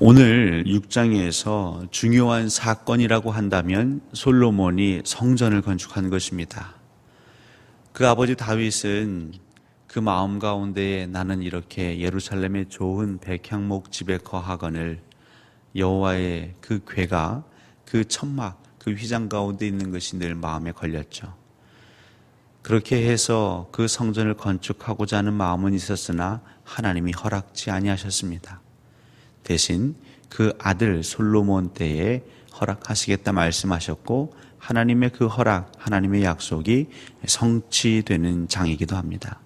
오늘 6장에서 중요한 사건이라고 한다면 솔로몬이 성전을 건축한 것입니다. 그 아버지 다윗은 그 마음 가운데에 나는 이렇게 예루살렘의 좋은 백향목 집에 거하거늘 여호와의 그 괴가 그 천막 그 휘장 가운데 있는 것이 늘 마음에 걸렸죠. 그렇게 해서 그 성전을 건축하고자 하는 마음은 있었으나 하나님이 허락지 아니하셨습니다. 대신 그 아들 솔로몬 때에 허락하시겠다 말씀하셨고 하나님의 그 허락, 하나님의 약속이 성취되는 장이기도 합니다.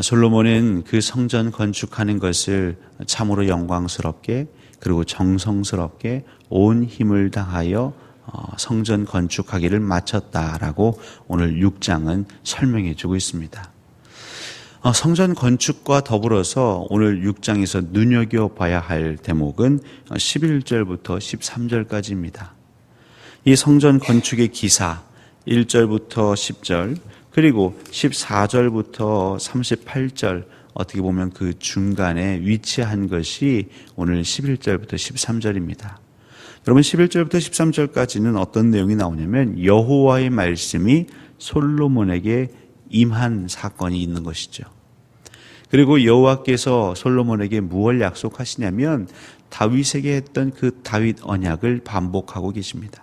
솔로몬은 그 성전 건축하는 것을 참으로 영광스럽게 그리고 정성스럽게 온 힘을 다하여 어, 성전 건축하기를 마쳤다라고 오늘 6장은 설명해 주고 있습니다. 어, 성전 건축과 더불어서 오늘 6장에서 눈여겨봐야 할 대목은 11절부터 13절까지입니다. 이 성전 건축의 기사 1절부터 10절 그리고 14절부터 38절 어떻게 보면 그 중간에 위치한 것이 오늘 11절부터 13절입니다. 여러분 11절부터 13절까지는 어떤 내용이 나오냐면 여호와의 말씀이 솔로몬에게 임한 사건이 있는 것이죠. 그리고 여호와께서 솔로몬에게 무엇을 약속하시냐면 다윗에게 했던 그 다윗 언약을 반복하고 계십니다.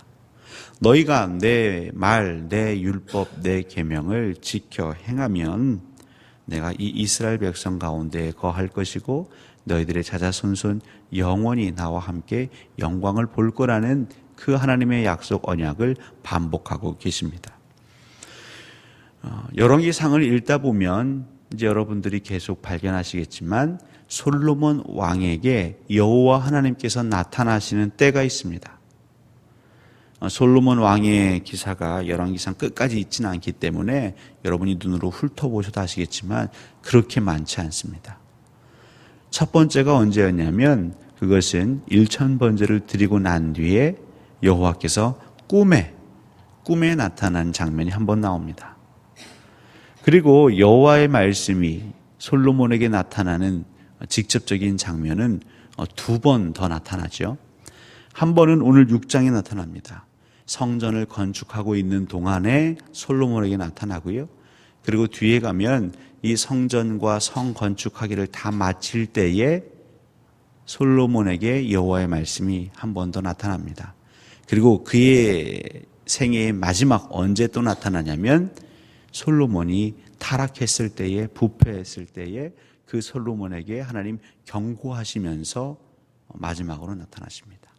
너희가 내 말, 내 율법, 내 계명을 지켜 행하면 내가 이 이스라엘 백성 가운데 거할 것이고 너희들의 자자손손 영원히 나와 함께 영광을 볼 거라는 그 하나님의 약속 언약을 반복하고 계십니다. 어, 열왕기상을 읽다 보면 이제 여러분들이 계속 발견하시겠지만 솔로몬 왕에게 여호와 하나님께서 나타나시는 때가 있습니다. 어, 솔로몬 왕의 기사가 열왕기상 끝까지 있지는 않기 때문에 여러분이 눈으로 훑어보셔도 아시겠지만 그렇게 많지 않습니다. 첫 번째가 언제였냐면 그것은 일천 번제를 드리고 난 뒤에 여호와께서 꿈에 꿈에 나타난 장면이 한 번 나옵니다. 그리고 여호와의 말씀이 솔로몬에게 나타나는 직접적인 장면은 두 번 더 나타나죠. 한 번은 오늘 6장에 나타납니다. 성전을 건축하고 있는 동안에 솔로몬에게 나타나고요. 그리고 뒤에 가면 이 성전과 성 건축하기를 다 마칠 때에 솔로몬에게 여호와의 말씀이 한 번 더 나타납니다. 그리고 그의 생애의 마지막 언제 또 나타나냐면 솔로몬이 타락했을 때에 부패했을 때에 그 솔로몬에게 하나님 경고하시면서 마지막으로 나타나십니다.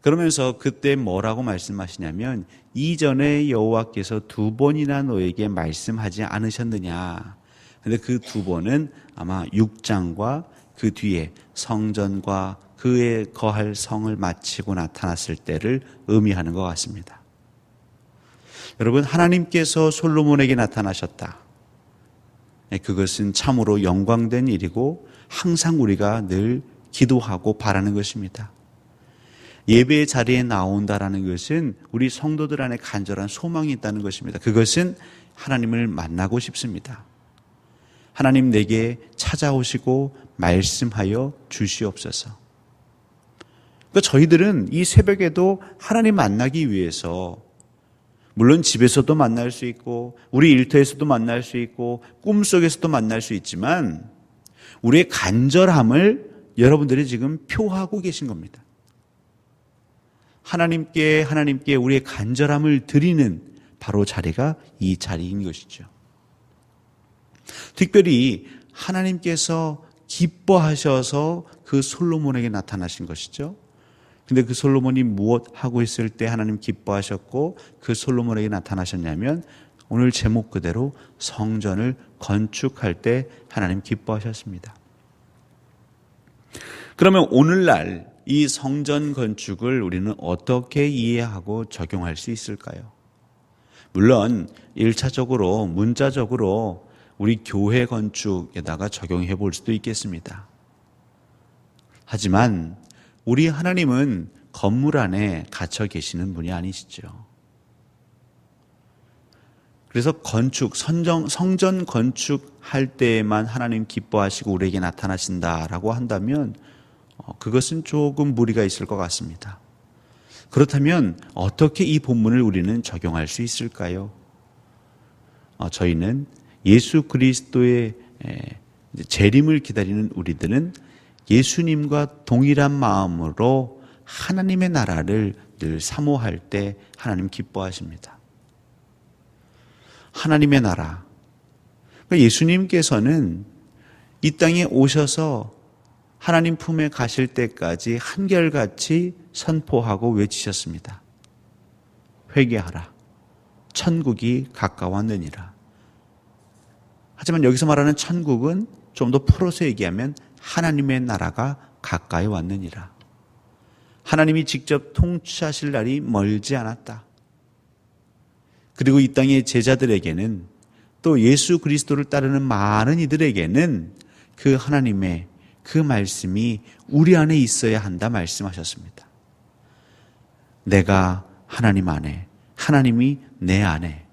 그러면서 그때 뭐라고 말씀하시냐면 이전에 여호와께서 두 번이나 너에게 말씀하지 않으셨느냐. 근데 그 두 번은 아마 6장과 그 뒤에 성전과 그의 거할 성을 마치고 나타났을 때를 의미하는 것 같습니다. 여러분, 하나님께서 솔로몬에게 나타나셨다. 네, 그것은 참으로 영광된 일이고 항상 우리가 늘 기도하고 바라는 것입니다. 예배의 자리에 나온다라는 것은 우리 성도들 안에 간절한 소망이 있다는 것입니다. 그것은 하나님을 만나고 싶습니다. 하나님 내게 찾아오시고 말씀하여 주시옵소서. 그러니까 저희들은 이 새벽에도 하나님 만나기 위해서 물론 집에서도 만날 수 있고 우리 일터에서도 만날 수 있고 꿈속에서도 만날 수 있지만 우리의 간절함을 여러분들이 지금 표하고 계신 겁니다. 하나님께 하나님께 우리의 간절함을 드리는 바로 자리가 이 자리인 것이죠. 특별히 하나님께서 기뻐하셔서 그 솔로몬에게 나타나신 것이죠. 근데 그 솔로몬이 무엇 하고 있을 때 하나님 기뻐하셨고 그 솔로몬에게 나타나셨냐면 오늘 제목 그대로 성전을 건축할 때 하나님 기뻐하셨습니다. 그러면 오늘날 이 성전 건축을 우리는 어떻게 이해하고 적용할 수 있을까요? 물론 1차적으로 문자적으로 우리 교회 건축에다가 적용해 볼 수도 있겠습니다. 하지만 우리 하나님은 건물 안에 갇혀 계시는 분이 아니시죠. 그래서 건축, 선정, 성전 건축할 때에만 하나님 기뻐하시고 우리에게 나타나신다라고 한다면 어, 그것은 조금 무리가 있을 것 같습니다. 그렇다면 어떻게 이 본문을 우리는 적용할 수 있을까요? 어, 저희는 예수 그리스도의 재림을 기다리는 우리들은 예수님과 동일한 마음으로 하나님의 나라를 늘 사모할 때 하나님 기뻐하십니다. 하나님의 나라. 그러니까 예수님께서는 이 땅에 오셔서 하나님 품에 가실 때까지 한결같이 선포하고 외치셨습니다. 회개하라. 천국이 가까웠느니라. 하지만 여기서 말하는 천국은 좀 더 풀어서 얘기하면 하나님의 나라가 가까이 왔느니라. 하나님이 직접 통치하실 날이 멀지 않았다. 그리고 이 땅의 제자들에게는 또 예수 그리스도를 따르는 많은 이들에게는 그 하나님의 그 말씀이 우리 안에 있어야 한다 말씀하셨습니다. 내가 하나님 안에, 하나님이 내 안에.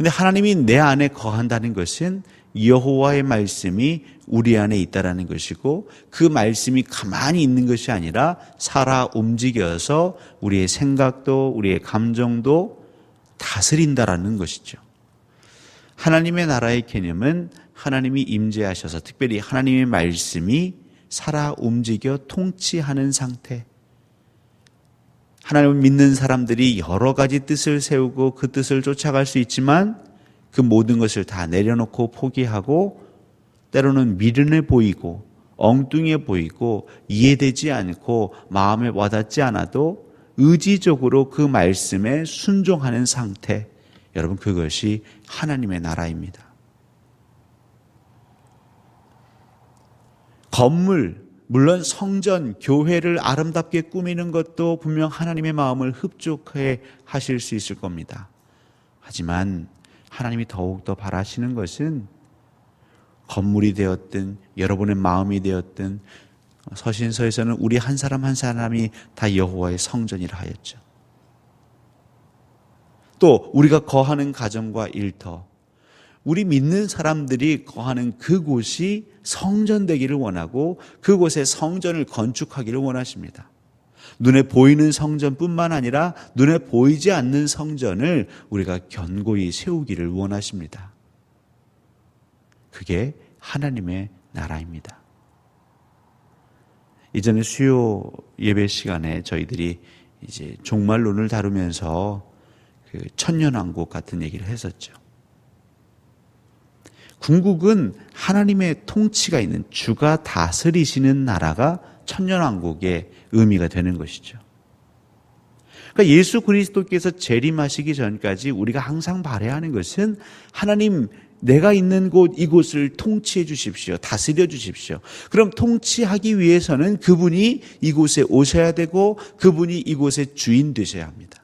근데 하나님이 내 안에 거한다는 것은 여호와의 말씀이 우리 안에 있다라는 것이고 그 말씀이 가만히 있는 것이 아니라 살아 움직여서 우리의 생각도 우리의 감정도 다스린다라는 것이죠. 하나님의 나라의 개념은 하나님이 임재하셔서 특별히 하나님의 말씀이 살아 움직여 통치하는 상태. 하나님을 믿는 사람들이 여러 가지 뜻을 세우고 그 뜻을 쫓아갈 수 있지만 그 모든 것을 다 내려놓고 포기하고 때로는 미련해 보이고 엉뚱해 보이고 이해되지 않고 마음에 와닿지 않아도 의지적으로 그 말씀에 순종하는 상태. 여러분, 그것이 하나님의 나라입니다. 건물, 물론 성전, 교회를 아름답게 꾸미는 것도 분명 하나님의 마음을 흡족해 하실 수 있을 겁니다. 하지만 하나님이 더욱더 바라시는 것은 건물이 되었든 여러분의 마음이 되었든 서신서에서는 우리 한 사람 한 사람이 다 여호와의 성전이라 하였죠. 또 우리가 거하는 가정과 일터, 우리 믿는 사람들이 거하는 그곳이 성전 되기를 원하고 그곳에 성전을 건축하기를 원하십니다. 눈에 보이는 성전뿐만 아니라 눈에 보이지 않는 성전을 우리가 견고히 세우기를 원하십니다. 그게 하나님의 나라입니다. 이전에 수요 예배 시간에 저희들이 이제 종말론을 다루면서 그 천년왕국 같은 얘기를 했었죠. 궁극은 하나님의 통치가 있는 주가 다스리시는 나라가 천년왕국의 의미가 되는 것이죠. 그러니까 예수 그리스도께서 재림하시기 전까지 우리가 항상 바래야 하는 것은 하나님 내가 있는 곳 이곳을 통치해 주십시오. 다스려 주십시오. 그럼 통치하기 위해서는 그분이 이곳에 오셔야 되고 그분이 이곳의 주인 되셔야 합니다.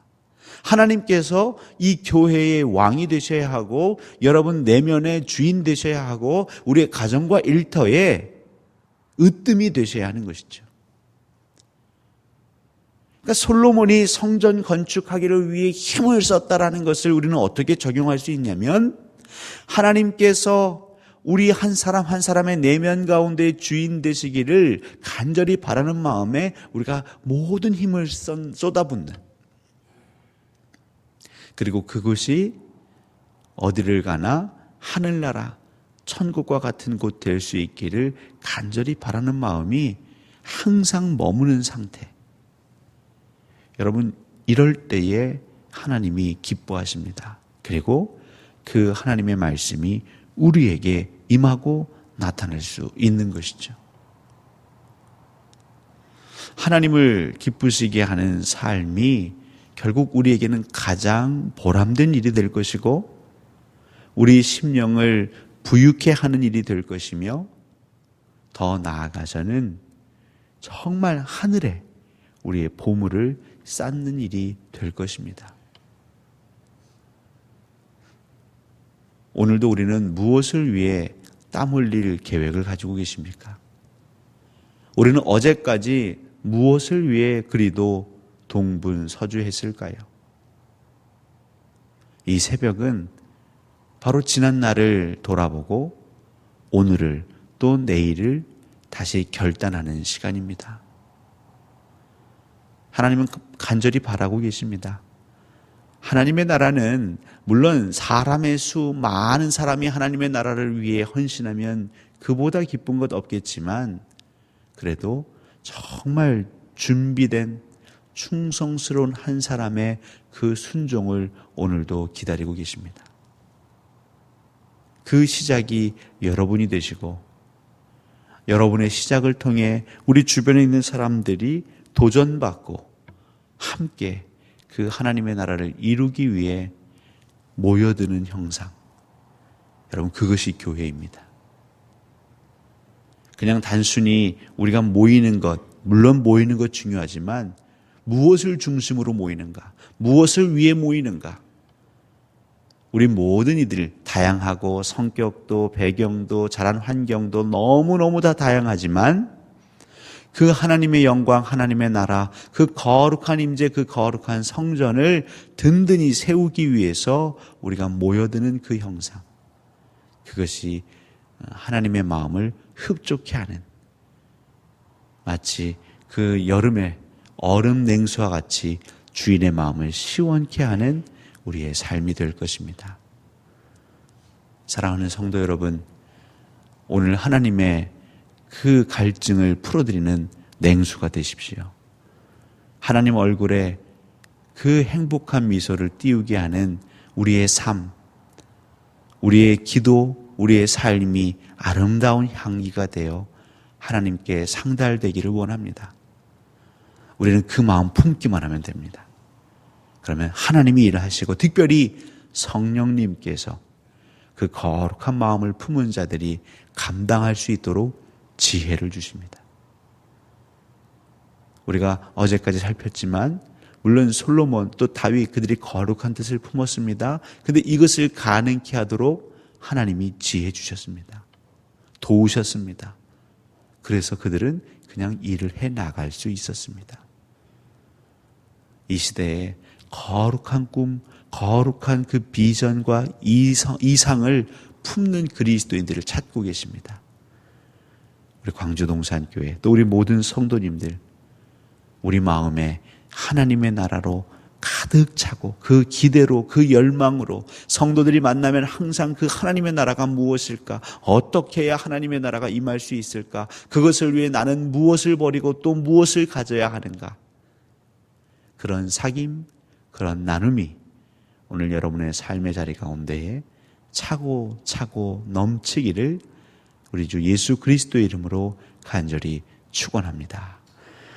하나님께서 이 교회의 왕이 되셔야 하고 여러분 내면의 주인 되셔야 하고 우리의 가정과 일터에 으뜸이 되셔야 하는 것이죠. 그러니까 솔로몬이 성전 건축하기를 위해 힘을 썼다라는 것을 우리는 어떻게 적용할 수 있냐면 하나님께서 우리 한 사람 한 사람의 내면 가운데 주인 되시기를 간절히 바라는 마음에 우리가 모든 힘을 쏟아붓는 그리고 그것이 어디를 가나 하늘나라 천국과 같은 곳 될 수 있기를 간절히 바라는 마음이 항상 머무는 상태. 여러분 이럴 때에 하나님이 기뻐하십니다. 그리고 그 하나님의 말씀이 우리에게 임하고 나타날 수 있는 것이죠. 하나님을 기쁘시게 하는 삶이 결국 우리에게는 가장 보람된 일이 될 것이고 우리 심령을 부유케 하는 일이 될 것이며 더 나아가서는 정말 하늘에 우리의 보물을 쌓는 일이 될 것입니다. 오늘도 우리는 무엇을 위해 땀 흘릴 계획을 가지고 계십니까? 우리는 어제까지 무엇을 위해 그리도 동분 서주했을까요? 이 새벽은 바로 지난 날을 돌아보고 오늘을 또 내일을 다시 결단하는 시간입니다. 하나님은 간절히 바라고 계십니다. 하나님의 나라는 물론 사람의 수 많은 사람이 하나님의 나라를 위해 헌신하면 그보다 기쁜 것 없겠지만 그래도 정말 준비된 충성스러운 한 사람의 그 순종을 오늘도 기다리고 계십니다. 그 시작이 여러분이 되시고 여러분의 시작을 통해 우리 주변에 있는 사람들이 도전받고 함께 그 하나님의 나라를 이루기 위해 모여드는 형상. 여러분, 그것이 교회입니다. 그냥 단순히 우리가 모이는 것, 물론 모이는 것 중요하지만 무엇을 중심으로 모이는가? 무엇을 위해 모이는가? 우리 모든 이들 다양하고 성격도 배경도 자란 환경도 너무너무 다 다양하지만 그 하나님의 영광, 하나님의 나라, 그 거룩한 임재, 그 거룩한 성전을 든든히 세우기 위해서 우리가 모여드는 그 형상. 그것이 하나님의 마음을 흡족해 하는 마치 그 여름에 얼음 냉수와 같이 주인의 마음을 시원케 하는 우리의 삶이 될 것입니다. 사랑하는 성도 여러분, 오늘 하나님의 그 갈증을 풀어드리는 냉수가 되십시오. 하나님 얼굴에 그 행복한 미소를 띄우게 하는 우리의 삶, 우리의 기도, 우리의 삶이 아름다운 향기가 되어 하나님께 상달되기를 원합니다. 우리는 그 마음 품기만 하면 됩니다. 그러면 하나님이 일하시고 특별히 성령님께서 그 거룩한 마음을 품은 자들이 감당할 수 있도록 지혜를 주십니다. 우리가 어제까지 살폈지만 물론 솔로몬 또 다윗 그들이 거룩한 뜻을 품었습니다. 근데 이것을 가능케 하도록 하나님이 지혜 주셨습니다. 도우셨습니다. 그래서 그들은 그냥 일을 해 나갈 수 있었습니다. 이 시대에 거룩한 꿈, 거룩한 그 비전과 이상, 이상을 품는 그리스도인들을 찾고 계십니다. 우리 광주동산교회 또 우리 모든 성도님들 우리 마음에 하나님의 나라로 가득 차고 그 기대로 그 열망으로 성도들이 만나면 항상 그 하나님의 나라가 무엇일까? 어떻게 해야 하나님의 나라가 임할 수 있을까? 그것을 위해 나는 무엇을 버리고 또 무엇을 가져야 하는가? 그런 사귐, 그런 나눔이 오늘 여러분의 삶의 자리 가운데에 차고 차고 넘치기를 우리 주 예수 그리스도의 이름으로 간절히 축원합니다.